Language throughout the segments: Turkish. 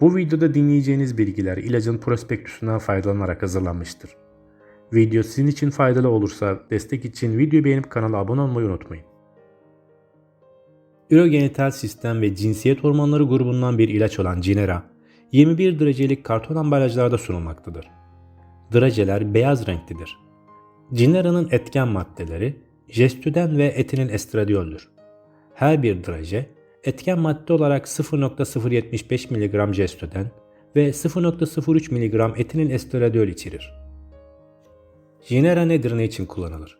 Bu videoda dinleyeceğiniz bilgiler ilacın prospektüsünden faydalanarak hazırlanmıştır. Video sizin için faydalı olursa destek için videoyu beğenip kanala abone olmayı unutmayın. Ürogenital sistem ve cinsiyet hormonları grubundan bir ilaç olan Cinera, 21 derecelik karton ambalajlarda sunulmaktadır. Drajeler beyaz renklidir. Cinera'nın etken maddeleri jestüden ve etilin estradiyoldür. Her bir draje etken madde olarak 0.075 mg jestüden ve 0.03 mg etilin estradiyol içerir. Jinera nedir ne için kullanılır?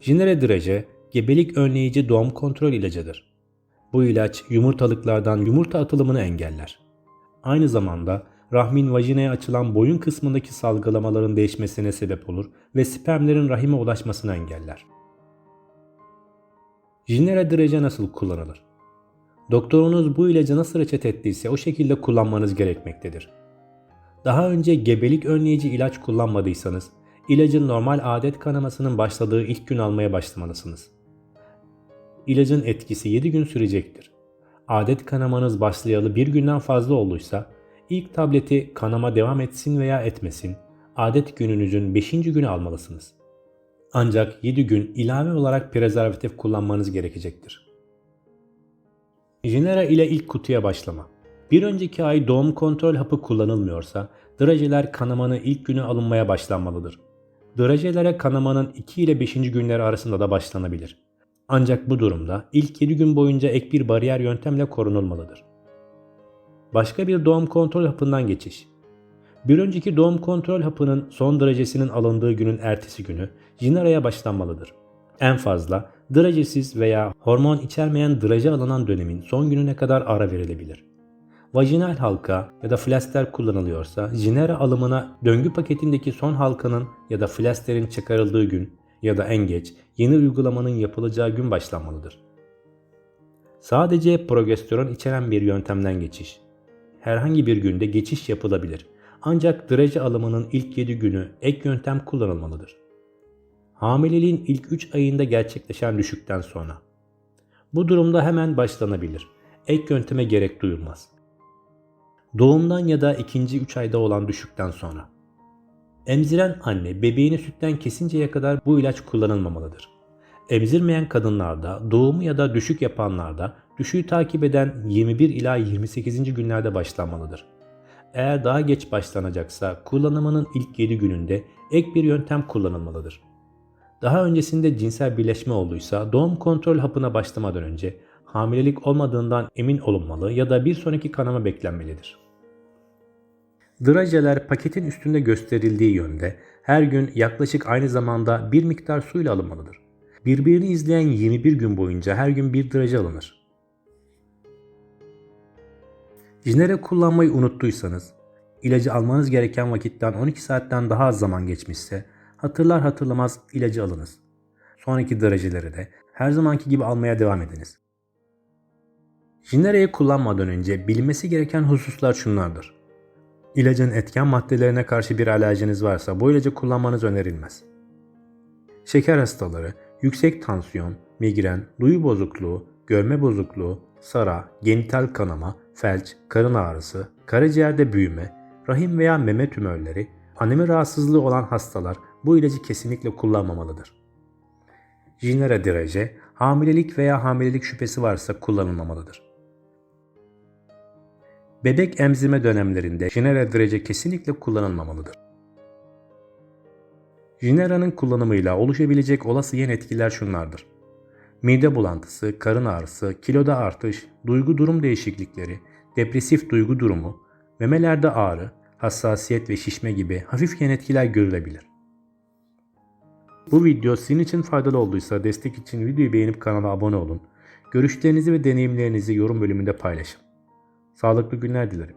Jinera draje gebelik önleyici doğum kontrol ilacıdır. Bu ilaç yumurtalıklardan yumurta atılımını engeller. Aynı zamanda rahmin vajinaya açılan boyun kısmındaki salgılamaların değişmesine sebep olur ve spermlerin rahime ulaşmasını engeller. Jinera direce nasıl kullanılır? Doktorunuz bu ilacı nasıl reçete ettiyse o şekilde kullanmanız gerekmektedir. Daha önce gebelik önleyici ilaç kullanmadıysanız, ilacın normal adet kanamasının başladığı ilk gün almaya başlamalısınız. İlacın etkisi 7 gün sürecektir. Adet kanamanız başlayalı bir günden fazla olduysa, ilk tableti kanama devam etsin veya etmesin, adet gününüzün 5. günü almalısınız. Ancak 7 gün ilave olarak prezervatif kullanmanız gerekecektir. Jinera ile ilk kutuya başlama. Bir önceki ay doğum kontrol hapı kullanılmıyorsa, drajeler kanamanın ilk günü alınmaya başlanmalıdır. Drajelere kanamanın 2 ile 5. günleri arasında da başlanabilir. Ancak bu durumda ilk 7 gün boyunca ek bir bariyer yöntemle korunulmalıdır. Başka bir doğum kontrol hapından geçiş. Bir önceki doğum kontrol hapının son drajesinin alındığı günün ertesi günü Jinera'ya başlanmalıdır. En fazla drajesiz veya hormon içermeyen draje alınan dönemin son gününe kadar ara verilebilir. Vajinal halka ya da flaster kullanılıyorsa Jinera alımına döngü paketindeki son halkanın ya da flasterin çıkarıldığı gün ya da en geç yeni uygulamanın yapılacağı gün başlanmalıdır. Sadece progesteron içeren bir yöntemden geçiş. Herhangi bir günde geçiş yapılabilir. Ancak draje alımının ilk 7 günü ek yöntem kullanılmalıdır. Hamileliğin ilk 3 ayında gerçekleşen düşükten sonra. Bu durumda hemen başlanabilir. Ek yönteme gerek duyulmaz. Doğumdan ya da ikinci 3 ayda olan düşükten sonra. Emziren anne bebeğini sütten kesinceye kadar bu ilaç kullanılmamalıdır. Emzirmeyen kadınlarda, doğumu ya da düşük yapanlarda düşüğü takip eden 21 ila 28. günlerde başlanmalıdır. Eğer daha geç başlanacaksa kullanımının ilk 7 gününde ek bir yöntem kullanılmalıdır. Daha öncesinde cinsel birleşme olduysa doğum kontrol hapına başlamadan önce hamilelik olmadığından emin olunmalı ya da bir sonraki kanama beklenmelidir. Drajeler paketin üstünde gösterildiği yönde her gün yaklaşık aynı zamanda bir miktar suyla alınmalıdır. Birbirini izleyen 21 gün boyunca her gün bir draje alınır. Jinere kullanmayı unuttuysanız, ilacı almanız gereken vakitten 12 saatten daha az zaman geçmişse hatırlar hatırlamaz ilacı alınız. Sonraki dereceleri de her zamanki gibi almaya devam ediniz. Jinere'yi kullanmadan önce bilinmesi gereken hususlar şunlardır. İlacın etken maddelerine karşı bir alerjiniz varsa bu ilacı kullanmanız önerilmez. Şeker hastaları, yüksek tansiyon, migren, duyu bozukluğu, görme bozukluğu, sara, genital kanama, felç, karın ağrısı, karaciğerde büyüme, rahim veya meme tümörleri, anemi rahatsızlığı olan hastalar bu ilacı kesinlikle kullanmamalıdır. Jinera direce, hamilelik veya hamilelik şüphesi varsa kullanılmamalıdır. Bebek emzirme dönemlerinde Jinera direce kesinlikle kullanılmamalıdır. Jinera'nın kullanımıyla oluşabilecek olası yan etkiler şunlardır. Mide bulantısı, karın ağrısı, kiloda artış, duygu durum değişiklikleri, depresif duygu durumu, memelerde ağrı, hassasiyet ve şişme gibi hafif yan etkiler görülebilir. Bu video sizin için faydalı olduysa destek için videoyu beğenip kanala abone olun. Görüşlerinizi ve deneyimlerinizi yorum bölümünde paylaşın. Sağlıklı günler dilerim.